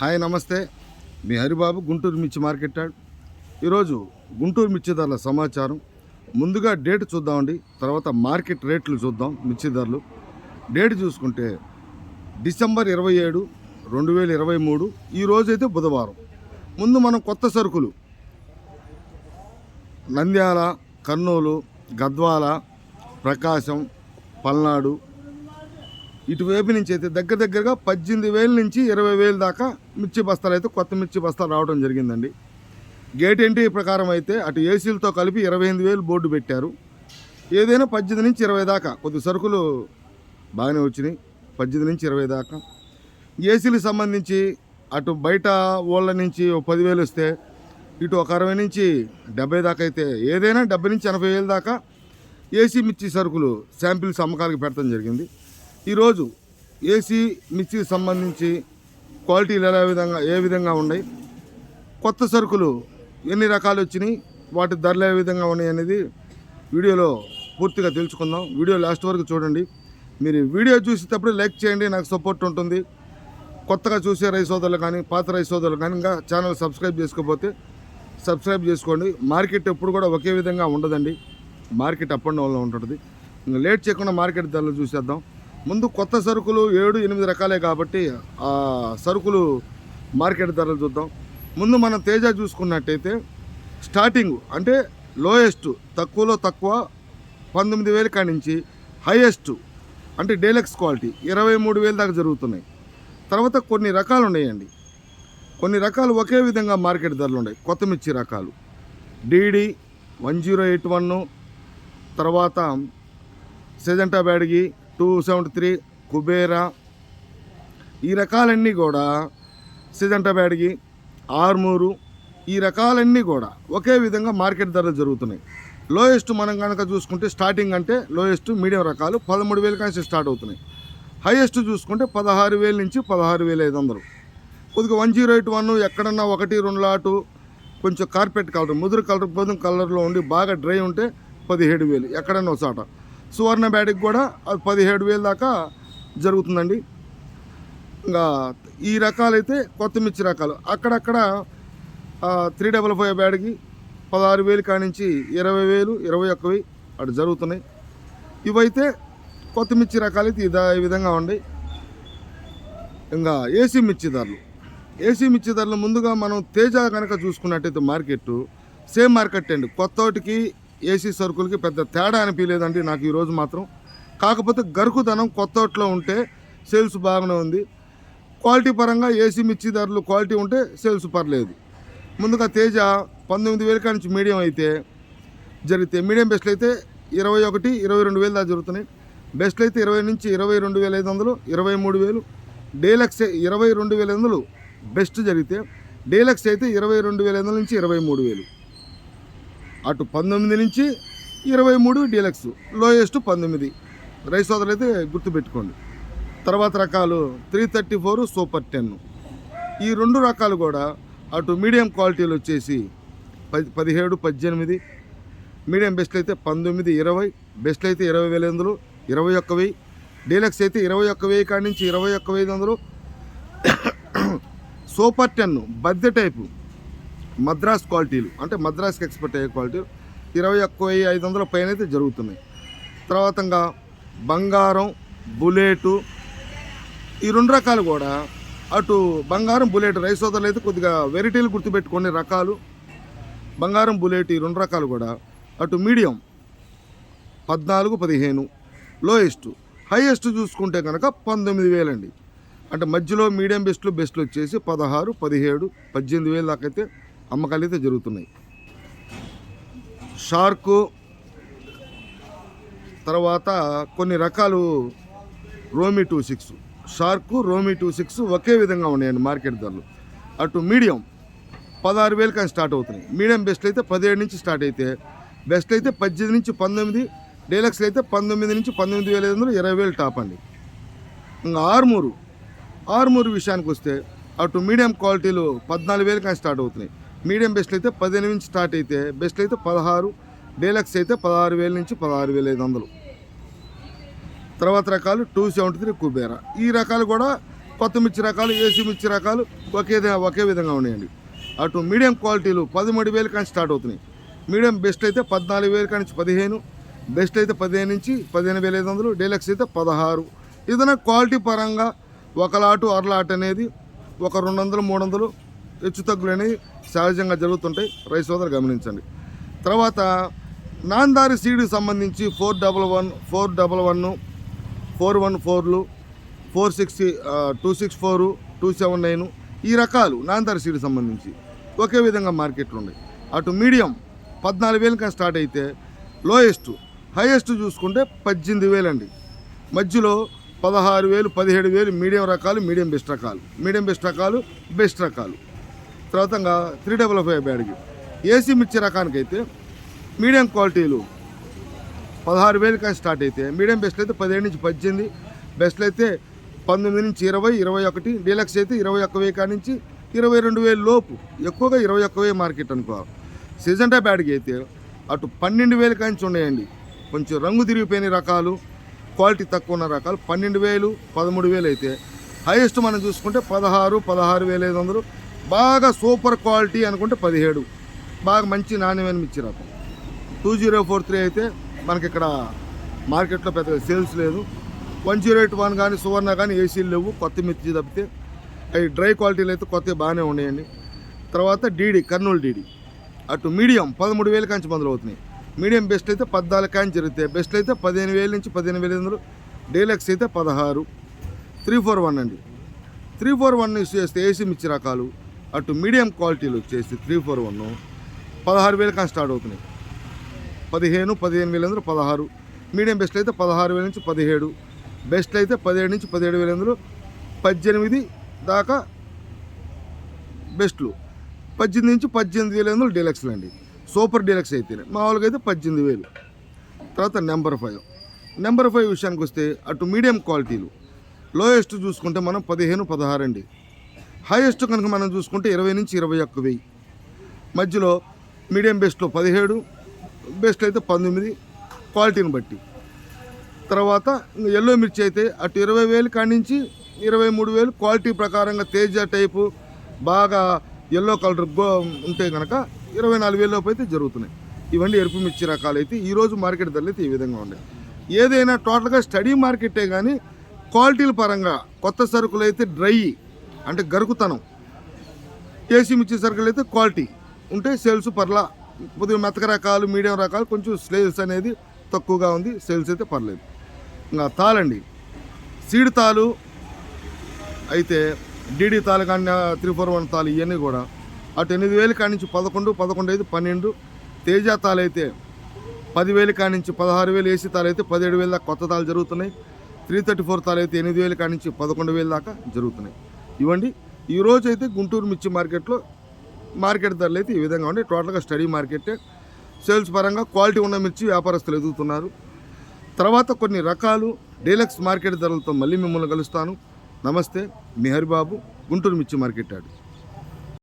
Hi నమస్తే. మీ హరిబాబు గుంటూరు మిర్చి market yard ఈరోజు గుంటూరు మిర్చి ధరల సమాచారం. ముందుగా డేట్ చూద్దామండి. తర్వాత మార్కెట్ రేట్లు చూద్దాం మిర్చి ధరలు డేట్ చూసుకుంటే డిసెంబర్ ఇరవై ఏడు రెండు వేల ఇరవై మూడు ఈ అయితే బుధవారం. ముందు మనం కొత్త సరుకులు. నంద్యాల కర్నూలు గద్వాల ప్రకాశం పల్నాడు ఇటువైపు నుంచి అయితే దగ్గర దగ్గరగా పద్దెనిమిది వేల నుంచి ఇరవై వేల దాకా మిర్చి బస్తాలు అయితే కొత్త మిర్చి బస్తాలు రావడం జరిగిందండి. గేట్ ఎంట్రీ ప్రకారం అయితే అటు ఏసీలతో కలిపి ఇరవై ఎనిమిది వేలు బోర్డు పెట్టారు. ఏదైనా పద్దెనిమిది నుంచి ఇరవై దాకా కొద్ది సరుకులు బాగానే వచ్చినాయి. పద్దెనిమిది నుంచి ఇరవై దాకా. ఏసీలకు సంబంధించి అటు బయట ఓళ్ళ నుంచి పదివేలు వస్తే ఇటు ఒక అరవై నుంచి డెబ్బై దాకా అయితే ఏదైనా డెబ్బై నుంచి ఎనభై వేలు దాకా ఏసీ మిర్చి సరుకులు శాంపిల్స్ అమ్మకాలకు పెట్టడం జరిగింది. ఈరోజు ఏసీ మిక్సీకి సంబంధించి క్వాలిటీలు ఎలా విధంగా ఏ విధంగా ఉన్నాయి? కొత్త సరుకులు ఎన్ని రకాలు వచ్చినాయి? వాటి ధరలు ఏ విధంగా ఉన్నాయి అనేది వీడియోలో పూర్తిగా తెలుసుకుందాం. వీడియో లాస్ట్ వరకు చూడండి. మీరు వీడియో చూసేటప్పుడు లైక్ చేయండి. నాకు సపోర్ట్ ఉంటుంది. కొత్తగా చూసే రైస్ సోదరులు కానీ పాత రైస్ సోదరులు కానీ ఇంకా ఛానల్ సబ్స్క్రైబ్ చేసుకోకపోతే సబ్స్క్రైబ్ చేసుకోండి. మార్కెట్ ఎప్పుడు కూడా ఒకే విధంగా ఉండదండి. మార్కెట్ అప్ అండ్ డౌన్లో ఉంటుంది ఇంకా లేట్ చేయకుండా మార్కెట్ ధరలు చూసేద్దాం. ముందు కొత్త సరుకులు ఏడు ఎనిమిది రకాలే కాబట్టి ఆ సరుకులు మార్కెట్ ధరలు చూద్దాం. ముందు మనం తేజ చూసుకున్నట్టయితే స్టార్టింగ్ అంటే లోయెస్ట్ తక్కువలో తక్కువ పంతొమ్మిది వేలు కాడి నుంచి హైయెస్ట్ అంటే డేలక్స్ క్వాలిటీ ఇరవై మూడు వేలు దాకా జరుగుతున్నాయి. తర్వాత కొన్ని రకాలు ఉన్నాయండి. కొన్ని రకాలు ఒకే విధంగా మార్కెట్ ధరలు ఉన్నాయి. కొత్త మిర్చి రకాలు. DD one zero eight one తర్వాత Syngenta Byadgi two seventy three Kubera ఈ రకాలన్నీ కూడా సిజంటా బ్యాడ్గి ఆర్మూరు ఈ రకాలన్నీ కూడా ఒకే విధంగా మార్కెట్ ధరలు జరుగుతున్నాయి. లోయెస్ట్ మనం కనుక చూసుకుంటే స్టార్టింగ్ అంటే లోయెస్ట్ మీడియం రకాలు పదమూడు వేల నుంచి స్టార్ట్ అవుతున్నాయి. హైయెస్ట్ చూసుకుంటే పదహారు వేల నుంచి పదహారు వేల ఐదు వందలు. కొద్దిగా వన్ జీరో ఎయిట్ వన్ ఎక్కడన్నా ఒకటి రెండు లాటు కొంచెం కార్పెట్ కలర్ ముదురు కలర్ గోధుమ కలర్లో ఉండి బాగా డ్రై ఉంటే పదిహేడు వేలు ఎక్కడన్నా ఒక చాట. సువర్ణ బ్యాడ్కి కూడా అది పదిహేడు వేలు దాకా జరుగుతుందండి. ఇంకా ఈ రకాలైతే కొత్త మిర్చి రకాలు. అక్కడక్కడ త్రీ డబల్ ఫైవ్ బ్యాడ్కి పదహారు వేలు కానించి ఇరవై వేలు ఇరవై ఒక్క వెయ్యి అటు జరుగుతున్నాయి. ఇవైతే కొత్త మిర్చి రకాలు అయితే ఇదా ఈ విధంగా ఉన్నాయి ఇంకా ఏసీ మిర్చి ధరలు. ఏసీ మిర్చి ధరలు ముందుగా మనం తేజ కనుక చూసుకున్నట్టయితే మార్కెట్ సేమ్ మార్కెట్ అండి. కొత్తోటికి ఏసీ సరుకులకి పెద్ద తేడా అనిపించలేదండి నాకు ఈరోజు మాత్రం. కాకపోతే గరుకుదనం కొత్తలో ఉంటే సేల్స్ బాగానే ఉంది. క్వాలిటీ పరంగా ఏసీ మిర్చి ధరలు క్వాలిటీ ఉంటే సేల్స్ పర్లేదు. ముందుగా తేజ పంతొమ్మిది వేల నుంచి మీడియం అయితే జరిగితే మీడియం బెస్ట్లు అయితే ఇరవై ఒకటి ఇరవై రెండు వేలు దాకా జరుగుతున్నాయి. బెస్ట్లు అయితే ఇరవై నుంచి ఇరవై రెండు వేల ఐదు వందలు ఇరవై మూడు వేలు. డేలక్స్ ఇరవై రెండు వేల ఐదు వందలు బెస్ట్ జరిగితే డేలక్స్ అయితే ఇరవై రెండు వేల ఐదు వందల నుంచి ఇరవై మూడు వేలు. అటు పంతొమ్మిది నుంచి ఇరవై మూడు డీలక్స్ లోయెస్ట్ పంతొమ్మిది. రైస్ సోదరులు అయితే గుర్తుపెట్టుకోండి. తర్వాత రకాలు three thirty four super ten. ఈ రెండు రకాలు కూడా అటు మీడియం క్వాలిటీలు వచ్చేసి పది పదిహేడు పద్దెనిమిది. మీడియం బెస్ట్ అయితే పంతొమ్మిది ఇరవై. బెస్ట్ అయితే ఇరవై వేల వందలు ఇరవై ఒక్క వెయ్యి. డీలక్స్ అయితే ఇరవై ఒక్క వెయ్యి కాడి నుంచి ఇరవై ఒక్క వెయ్యి వందలు. సూపర్ టెన్ బద్దె టైపు. మద్రాస్ క్వాలిటీలు అంటే మద్రాస్కి ఎక్స్పర్ట్ అయ్యే క్వాలిటీ ఇరవై ఒక్క వెయ్యి ఐదు వందల పైన అయితే జరుగుతున్నాయి. తర్వాత బంగారం బుల్లెటు ఈ రెండు రకాలు కూడా అటు బంగారం బుల్లెట్ రైస్ సోదరులు అయితే కొద్దిగా వెరైటీలు గుర్తుపెట్టుకునే రకాలు. బంగారం బుల్లెట్ ఈ రెండు రకాలు కూడా అటు మీడియం పద్నాలుగు పదిహేను లోయెస్ట్. హైయెస్ట్ చూసుకుంటే కనుక పంతొమ్మిది వేలండి. అంటే మధ్యలో మీడియం బెస్ట్లు బెస్ట్లు వచ్చేసి పదహారు పదిహేడు పద్దెనిమిది వేలు దాకా అయితే అమ్మకాలు అయితే జరుగుతున్నాయి. షార్కు తర్వాత కొన్ని రకాలు రోమి టూ సిక్స్. షార్కు రోమి టూ సిక్స్ ఒకే విధంగా ఉన్నాయండి మార్కెట్ ధరలు. అటు మీడియం పదహారు వేలు కానీ స్టార్ట్ అవుతున్నాయి. మీడియం బెస్ట్ అయితే పదిహేడు నుంచి స్టార్ట్ అయితే బెస్ట్ అయితే పద్దెనిమిది నుంచి పంతొమ్మిది డీలక్స్ అయితే పంతొమ్మిది నుంచి పంతొమ్మిది వేల ఐదు వందలు ఇరవై వేలు టాప్ అండి. ఇంకా ఆర్మూరు ఆర్మూరు విషయానికి వస్తే అటు మీడియం క్వాలిటీలు పద్నాలుగు వేలు కానీ స్టార్ట్ అవుతున్నాయి. మీడియం బెస్ట్ అయితే పదిహేను నుంచి స్టార్ట్ అయితే బెస్ట్ అయితే పదహారు డీలక్స్ అయితే పదహారు వేల నుంచి పదహారు వేల ఐదు వందలు. తర్వాత రకాలు టూ సెవెంటీ త్రీ కుబేరా. ఈ రకాలు కూడా కొత్త మిర్చి రకాలు ఏసీ మిర్చి రకాలు ఒకే ఒకే విధంగా ఉన్నాయండి. అటు మీడియం క్వాలిటీలు పదమూడు వేలు కానీ స్టార్ట్ అవుతున్నాయి. మీడియం బెస్ట్ అయితే పద్నాలుగు వేలు కానీ పదిహేను బెస్ట్ అయితే పదిహేను నుంచి పదిహేను వేల ఐదు వందలు డీలక్స్ అయితే పదహారు. ఏదైనా క్వాలిటీ పరంగా ఒక లాటు అరలాట్ అనేది ఒక రెండు వందలు మూడు వందలు హెచ్చు తగ్గులు అనేవి సహజంగా జరుగుతుంటాయి. రైతు సోదరు గమనించండి. తర్వాత నాందారి సీడ్కి సంబంధించి four double one four double one four one ఫోర్లు four six two six four two seven nine ఈ రకాలు నాందారి సీడ్కి సంబంధించి ఒకే విధంగా మార్కెట్లు ఉన్నాయి అటు మీడియం పద్నాలుగు వేలు కానీ స్టార్ట్ అయితే లోయెస్ట్ హైయెస్ట్ చూసుకుంటే పద్దెనిమిది వేలండి మధ్యలో పదహారు వేలు పదిహేడు వేలు మీడియం రకాలు మీడియం బెస్ట్ రకాలు. మీడియం బెస్ట్ రకాలు బెస్ట్ రకాలు. తర్వాత త్రీ డబల్ ఫైవ్ బ్యాడ్కి ఏసీ మిర్చి రకానికైతే మీడియం క్వాలిటీలు పదహారు వేలు కానీ స్టార్ట్ అయితే. మీడియం బెస్ట్ అయితే పదిహేడు నుంచి పద్దెనిమిది బెస్ట్లు అయితే పంతొమ్మిది నుంచి ఇరవై ఇరవై ఒకటి డీలక్స్ అయితే ఇరవై ఒక్క వెయ్యి కాడి నుంచి ఇరవై రెండు వేలు లోపు. ఎక్కువగా ఇరవై ఒక్క వెయ్యి మార్కెట్ అనుకో. సిజంటా బ్యాడ్కి అయితే అటు పన్నెండు వేలు కాంచి ఉన్నాయండి. కొంచెం రంగు తిరిగిపోయిన రకాలు క్వాలిటీ తక్కువ ఉన్న రకాలు పన్నెండు వేలు పదమూడు వేలు అయితే. హైయెస్ట్ మనం చూసుకుంటే పదహారు పదహారు వేల ఐదు వందలు బాగా సూపర్ క్వాలిటీ అనుకుంటే పదిహేడు. బాగా మంచి నాణ్యమైన మిర్చి రకం టూ జీరో ఫోర్ త్రీ అయితే మనకి ఇక్కడ మార్కెట్లో పెద్దగా సేల్స్ లేదు. వన్ జీరో ఎయిట్ వన్ కానీ సువర్ణ కానీ ఏసీలు లేవు. కొత్త మిర్చి తప్పితే అవి డ్రై క్వాలిటీలు అయితే కొత్తవి బాగానే ఉన్నాయండి. తర్వాత డీడీ కర్నూలు డీడీ. అటు మీడియం పదమూడు వేలు కాంచి మొదలు అవుతున్నాయి. మీడియం బెస్ట్ అయితే పద్నాలుగు కాంచి జరుగుతాయి. బెస్ట్ అయితే పదిహేను వేల నుంచి పదిహేను వేల ఎనిమిది డీలక్స్ అయితే పదహారు. త్రీ ఫోర్ వన్ అండి. త్రీ ఫోర్ వన్ యూస్ చేస్తే ఏసీ మిర్చి రకాలు అటు మీడియం క్వాలిటీలు వచ్చేసి త్రీ ఫోర్ వన్ పదహారు వేలు కానీ స్టార్ట్ అవుతున్నాయి. పదిహేను పదిహేను వేలు అందులో పదహారు. మీడియం బెస్ట్ అయితే పదహారు వేల నుంచి పదిహేడు. బెస్ట్ అయితే పదిహేడు నుంచి పదిహేడు వేల అందులో పద్దెనిమిది దాకా బెస్ట్లు. పద్దెనిమిది నుంచి పద్దెనిమిది వేల అందులో డీలక్స్లు అండి సూపర్ డీలక్స్ అయితే మామూలుగా అయితే పద్దెనిమిది వేలు. తర్వాత నెంబర్ ఫైవ్. నెంబర్ ఫైవ్ విషయానికి వస్తే అటు మీడియం క్వాలిటీలు. లోయెస్ట్ చూసుకుంటే మనం పదిహేను పదహారు అండి హైయెస్ట్ కనుక మనం చూసుకుంటే ఇరవై నుంచి ఇరవై ఒక్క వెయ్యి. మధ్యలో మీడియం బెస్ట్లో పదిహేడు బెస్ట్ అయితే పంతొమ్మిది క్వాలిటీని బట్టి. తర్వాత ఎల్లో మిర్చి అయితే అటు ఇరవై వేలు కాడి నుంచి ఇరవై మూడు వేలు క్వాలిటీ ప్రకారంగా తేజ టైపు బాగా ఎల్లో కలర్ గో ఉంటే కనుక ఇరవై నాలుగు వేల లోపు అయితే జరుగుతున్నాయి. ఇవన్నీ ఎరుపు మిర్చి రకాలు అయితే ఈరోజు మార్కెట్ ధరలు అయితే ఈ విధంగా ఉన్నాయి. ఏదైనా టోటల్గా స్టడీ మార్కెటే కానీ క్వాలిటీల పరంగా కొత్త సరుకులు అయితే డ్రై అంటే గరుకుతనం. ఏసీ ఇచ్చే సరుకులు అయితే క్వాలిటీ. ఉంటే సేల్స్ పర్లా. కొద్దిగా మెత్తక రకాలు మీడియం రకాలు కొంచెం సేల్స్ అనేది తక్కువగా ఉంది సేల్స్ అయితే పర్లేదు. ఇంకా తాళండి సీడ్ తాలు అయితే డీడీ తాలు కానీ త్రీ ఫోర్ వన్ తాలు ఇవన్నీ కూడా అటు ఎనిమిది వేలు కాడి నుంచి పదకొండు పదకొండు అయితే పన్నెండు. తేజ తాలు అయితే పదివేలు కాడి నుంచి పదహారు వేలు ఏసీ తాలు అయితే పదిహేడు వేల దాకా కొత్త తాలు జరుగుతున్నాయి. త్రీ థర్టీ ఫోర్ తాలు అయితే ఎనిమిది వేలు కాడి నుంచి పదకొండు వేలు దాకా జరుగుతున్నాయి. ఇవ్వండి. ఈ రోజు అయితే గుంటూరు మిర్చి మార్కెట్లో మార్కెట్ ధరలు అయితే ఈ విధంగా ఉండే టోటల్గా స్టడీ మార్కెటే. సేల్స్ పరంగా క్వాలిటీ ఉన్న మిర్చి వ్యాపారస్తులు ఎదుగుతున్నారు. తర్వాత కొన్ని రకాలు డీలక్స్ మార్కెట్ ధరలతో మళ్ళీ మిమ్మల్ని కలుస్తాను. నమస్తే మీ హరిబాబు గుంటూరు మిర్చి మార్కెట్ యార్డ్